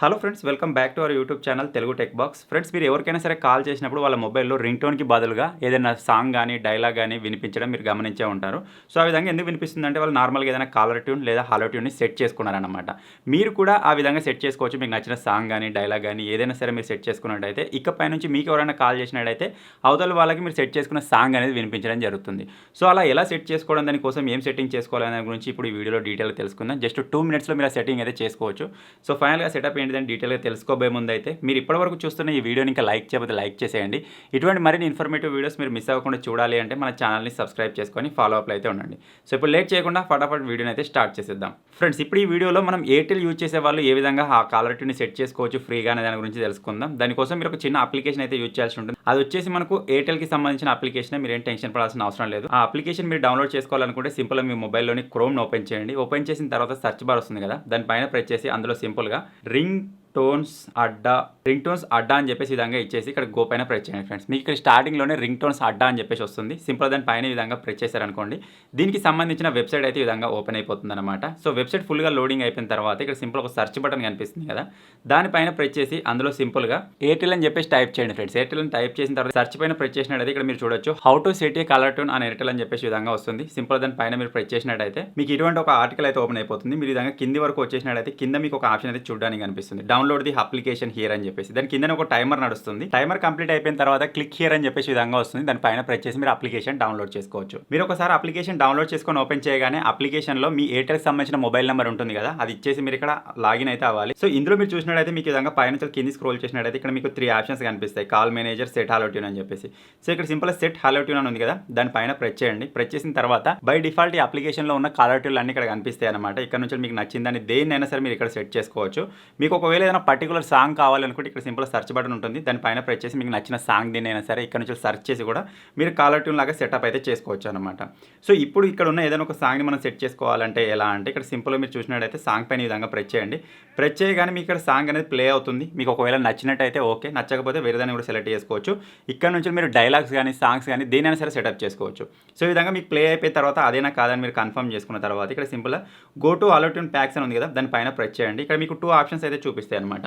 Hello friends welcome back to our YouTube channel Telugu tech box friends మీరు ఎవరికైనా సరే call చేసినప్పుడు వాళ్ళ మొబైల్లో రింగ్ టోన్కి బదులుగా ఏదైనా సాంగ్ కానీ డైలాగ్ కానీ వినిపించడం మీరు గమనించే ఉంటారు. సో ఆ విధంగా ఎందుకు వినిపిస్తుందంటే వాళ్ళు నార్మల్గా ఏదైనా కాలర్ ట్యూన్ లేదా హలో ట్యూన్ని సెట్ చేసుకున్నారనమాట మీరు కూడా ఆ విధంగా సెట్ చేసుకోవచ్చు. మీకు నచ్చిన సాంగ్ కానీ డైలాగ్ కానీ ఏదైనా సరే మీరు సెట్ చేసుకున్నట్టయితే ఇకపై నుంచి మీకు ఎవరైనా కాల్ చేసినట్టయితే అవతల వాళ్ళకి మీరు సెట్ చేసుకున్న సాంగ్ అనేది వినిపించడం జరుగుతుంది. సో అలా ఎలా సెట్ చేసుకోవడం దానికోసం ఏం సెట్టింగ్ చేసుకోవాలనే గురించి ఇప్పుడు ఈ వీడియోలో డీటెయిల్ తెలుసుకుందాం. జస్ట్ టూ మినిట్స్లో మీరు ఆ సెట్టింగ్ అయితే చేసుకోవచ్చు. సో ఫైనల్గా సెటప్ ఏంటిదని డీటెయిల్గా తెలుసుకోబోయే ముందు అయితే మీరు ఇప్పటివరకు చూస్తున్న ఈ వీడియోని ఇంకా లైక్ చేయకపోతే లైక్ చేసేయండి. ఇటువంటి మరిన్ని ఇన్ఫర్మేటివ్ వీడియోస్ మీరు మిస్ అవ్వకుండా చూడాలి అంటే మన ఛానల్ని సబ్స్క్రైబ్ చేసుకొని ఫాలో అప్లో అయితే ఉండండి. సో ఇప్పుడు లేట్ చేయకుండా ఫటాఫట్ వీడియోని అయితే స్టార్ట్ చేసేద్దాం. ఫ్రెండ్స్ ఇప్పుడు ఈ వీడియోలో మనం ఎయిర్టెల్ యూజ్ చేసే వాళ్ళు ఏ విధంగా ఆ కాలర్ ట్యూని సెట్ చేసుకోవచ్చు ఫ్రీగా అనే దాని గురించి తెలుసుకుందాం. దానికోసం మీరు ఒక చిన్న అప్లికేషన్ అయితే యూజ్ చేయాల్సి ఉంటుంది. అది వచ్చేసి మనకు ఎయిర్టెల్కి సంబంధించిన అప్లికేషన్ మీరు టెన్షన్ పడాల్సిన అవసరం లేదు. ఆ అప్లికేషన్ మీరు డౌన్లోడ్ చేసుకోవాలనుకుంటే సింపుల్గా మీ మొబైల్లోని క్రోమ్ని ఓపెన్ చేయండి. ఓపెన్ చేసిన తర్వాత సర్చ్ బార్ వస్తుంది కదా దానిపైన ప్రెస్ చేసి అందులో సింపుల్గా ring tones Adda ring tones Adda అని చెప్పేసి విధంగా ఇచ్చేసి ఇక్కడ గో పైన ప్రెస్ చేయండి ఫ్రెండ్స్. మీకు ఇక్కడ స్టార్టింగ్లోనే రింగ్ టోన్స్ అడ్డా అని చెప్పేసి వస్తుంది. సింపుల్ దాని పైన విధంగా ప్రెస్ చేశారనుకోండి. దీనికి సంబంధించిన వెబ్సైట్ అయితే ఈ విధంగా ఓపెన్ అయిపోతుంది అనమాట సో వెబ్సైట్ ఫుల్గా లోడింగ్ అయిపోయిన తర్వాత ఇక్కడ సింపుల్ ఒక సెర్చ్ బటన్ కనిపిస్తుంది కదా. దానిపైన ప్రెస్ చేసి అందులో సింపుల్గా ఎయిర్టెల్ అని చెప్పేసి టైప్ చేయండి ఫ్రెండ్స్. ఎయిర్టెల్ అని టైప్ చేసిన తర్వాత సెర్చ్ పైన ప్రెస్ చేసినట్టయితే ఇక్కడ మీరు చూడొచ్చు. How to set a caller tone అని ఎయిర్టెల్ అని చెప్పేసి విధంగా వస్తుంది. సింపుల్ దాని పైన మీరు ప్రెస్ చేసినట్టయితే మీకు ఇటువంటి ఒక ఆర్టికల్ అయితే ఓపెన్ అయిపోతుంది. మీరు విధంగా కింది వరకు వచ్చేసినట్టయితే కింద మీకు ఒక ఆప్షన్ అయితే చూడడానికి కనిపిస్తుంది. డౌన్లోడ్ ది అప్లికేషన్ హియర్ అని చెప్పి చెప్పేసి. దాని కింద ఒక టైమర్ నడుస్తుంది. టైమర్ కంప్లీట్ అయిపోయిన తర్వాత క్లిక్ హియర్ అని చెప్పేసి విధంగా వస్తుంది. దాని పైన ప్రెస్ చేసి మీరు అప్లికేషన్ డౌన్లోడ్ చేసుకోవచ్చు. మీరు ఒకసారి అప్లికేషన్ డౌన్లోడ్ చేసుకొని ఓపెన్ చేయగానే అప్లికేషన్లో మీ ఎయిర్టెల్ సంబంధించిన మొబైల్ నెంబర్ ఉంటుంది కదా అది ఇచ్చేసి మీరు ఇక్కడ లాగిన్ అయితే అవ్వాలి. సో ఇందులో మీరు చూసినట్టయితే మీకు విధంగా పైన నుంచి కింది స్క్రోల్ చేసినట్టయితే ఇక్కడ మీకు త్రీ ఆప్షన్స్ కనిపిస్తాయి. Call manager set hello tune అని చెప్పేసి. సో ఇక్కడ సింపుల్ సెట్ హాలో ట్యూన్ అని ఉంది కదా దాని పైన ప్రెస్ చేయండి. ప్రెస్ చేసిన తర్వాత బై డిఫాల్ట్ ఈ అప్లికేషన్లో ఉన్న కాలర్ ట్యూన్లు అన్ని ఇక్కడ కనిపిస్తాయి అనమాట ఇక్కడ నుంచి మీకు నచ్చిందని దేన్నైనా సరే మీరు ఇక్కడ సెట్ చేసుకోవచ్చు. మీకు ఒకవేళ ఏదైనా పర్టికులర్ సాంగ్ కావాలనుకుంటే ఇక్కడ సింపుల్ సెర్చ్ బటన్ ఉంటుంది. దానిపైన ప్రెస్ చేసి మీకు నచ్చిన సాంగ్ దేనైనా సరే ఇక్కడ నుంచి సెర్చ్ చేసి కూడా మీరు కాలర్ ట్యూన్ లాగా సెటప్ అయితే చేసుకోవచ్చు అనమాట సో ఇప్పుడు ఇక్కడ ఉన్న ఏదైనా ఒక సాంగ్ని మనం సెట్ చేసుకోవాలంటే ఎలా అంటే ఇక్కడ సింపుల్గా మీరు చూసినట్టయితే సాంగ్ పైన ఈ విధంగా ప్రెస్ చేయండి. ప్రెస్ చేయగానే మీకు ఇక్కడ సాంగ్ అనేది ప్లే అవుతుంది. మీకు ఒకవేళ నచ్చినట్టయితే ఓకే నచ్చకపోతే వేరే దాన్ని కూడా సెలెక్ట్ చేసుకోవచ్చు. ఇక్కడ నుంచి మీరు డైలాగ్స్ కానీ సాంగ్స్ కానీ దేనైనా సరే సెటప్ చేసుకోవచ్చు. సో ఈ విధంగా మీకు ప్లే అయిపోయిన తర్వాత అదేనా కాదని మీరు కన్ఫర్మ్ చేసుకున్న తర్వాత ఇక్కడ సింపుల్గా గో టు అలర్ట్యూన్ ప్యాక్స్ అని ఉంది కదా దానిపైన ప్రెస్ చేయండి. ఇక్కడ మీకు టూ ఆప్షన్స్ అయితే చూపిస్తాయి అనమాట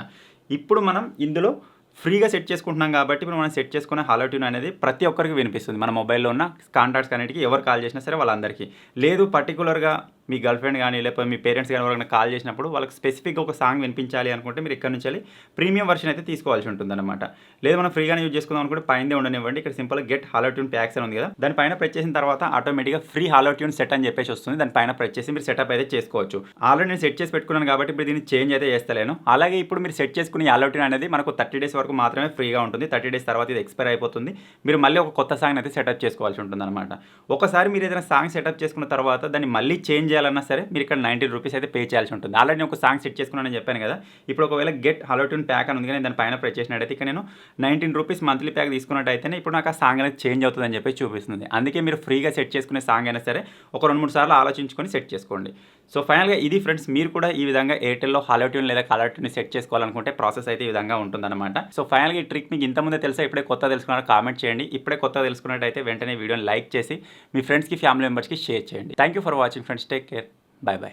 ఇప్పుడు మనం ఇందులో ఫ్రీగా సెట్ చేసుకుంటున్నాం కాబట్టి ఇప్పుడు మనం సెట్ చేసుకునే హలో ట్యూన్ అనేది ప్రతి ఒక్కరికి వినిపిస్తుంది. మన మొబైల్లో ఉన్న కాంటాక్ట్స్ అన్నిటికీ ఎవరు కాల్ చేసినా సరే వాళ్ళందరికీ. లేదు పర్టికులర్గా మీ గర్ల్ ఫ్రెండ్ కానీ లేకపోతే మీ పేరెంట్స్ కానీ ఎవరైనా కాల్ చేసినప్పుడు వాళ్ళకి స్పెసిఫిక్గా ఒక సాంగ్ వినిపించాలి అనుకుంటే మీరు ఇక్కడ నుంచి వెళ్ళి ప్రీమియం వర్షన్ అయితే తీసుకోవాల్సి ఉంటుంది అనమాట లేదు మనం ఫ్రీగానే యూజ్ చేసుకుందాం అనుకుంటే పైన ఉండనివ్వండి. ఇక్కడ సింపుల్గా గెట్ హాలో ట్యూన్ ప్యాక్స్ అని ఉంది కదా. దానిపైన ప్రెస్ చేసిన తర్వాత ఆటోమేటిక్గా ఫ్రీ హాలో ట్యూన్ సెట్ అని చెప్పేసి వస్తుంది. దానిపైన ప్రెస్ చేసి మీరు సెటప్ అయితే చేసుకోవచ్చు. ఆల్రెడీ నేను సెట్ చేసి పెట్టుకున్నాను కాబట్టి ఇప్పుడు దీన్ని చేంజ్ అయితే చేస్తలేను. అలాగే ఇప్పుడు మీరు సెట్ చేసుకునే హాలో ట్యూన్ అనేది మనకు థర్టీ డేస్ వరకు మాత్రమే ఫ్రీగా ఉంటుంది. థర్టీ డేస్ తర్వాత ఇది ఎక్స్పైర్ అయిపోతుంది. మీరు మళ్ళీ ఒక కొత్త సాంగ్ అయితే సెటప్ చేసుకోవాల్సి ఉంటుంది అనమాట ఒకసారి మీరు ఏదైనా సాంగ్ సెటప్ చేసుకున్న తర్వాత దాన్ని మళ్ళీ చేంజ్ చేయాలన్నా సరే మీరు ఇక్కడ నైంటీన్ రూపీస్ అయితే పే చేయాల్సి ఉంటుంది. ఆల్రెడీ నేను ఒక సాంగ్ సెట్ చేసుకున్నానని చెప్పాను కదా. ఇప్పుడు ఒకవేళ గెట్ హలో ట్యూన్ ప్యాక్ అని ఉంది కానీ దాని పైన ప్రెస్ చేసినట్టయితే ఇక్కడ నేను నైన్టీన్ రూపీస్ మంత్లీ ప్యాక్ తీసుకున్నట్టయితేనే ఇప్పుడు నాకు ఆ సాంగ్ అనేది చేంజ్ అవుతుందని చెప్పి చూపిస్తుంది. అందుకే మీరు ఫ్రీగా సెట్ చేసుకునే సాంగ్ అయినా సరే ఒక రెండు మూడు సార్లు ఆలోచించుకొని సెట్ చేసుకోండి. సో ఫైనల్గా ఇది ఫ్రెండ్స్ మీరు కూడా ఈ విధంగా ఎయిర్టెల్లో హాలో ట్యూన్ లేదా కలర్ ట్యూన్ సెట్ చేసుకోవాలనుకుంటే ప్రాసెస్ అయితే ఈ విధంగా ఉంటుందన్నమాట. సో ఫైనల్గా ఈ ట్రిక్ మీకు ఇంతకుముందే తెలుసా? ఇప్పుడే కొత్త తెలుసుకున్నారో కామెంట్ చేయండి. ఇప్పుడే కొత్త తెలుసుకున్నట్టయితే వెంటనే వీడియోని లైక్ చేసి మీ ఫ్రెండ్స్కి ఫ్యామిలీ మెంబర్స్కి షేర్ చేయండి. Thank you for watching friends take Take care. Bye bye.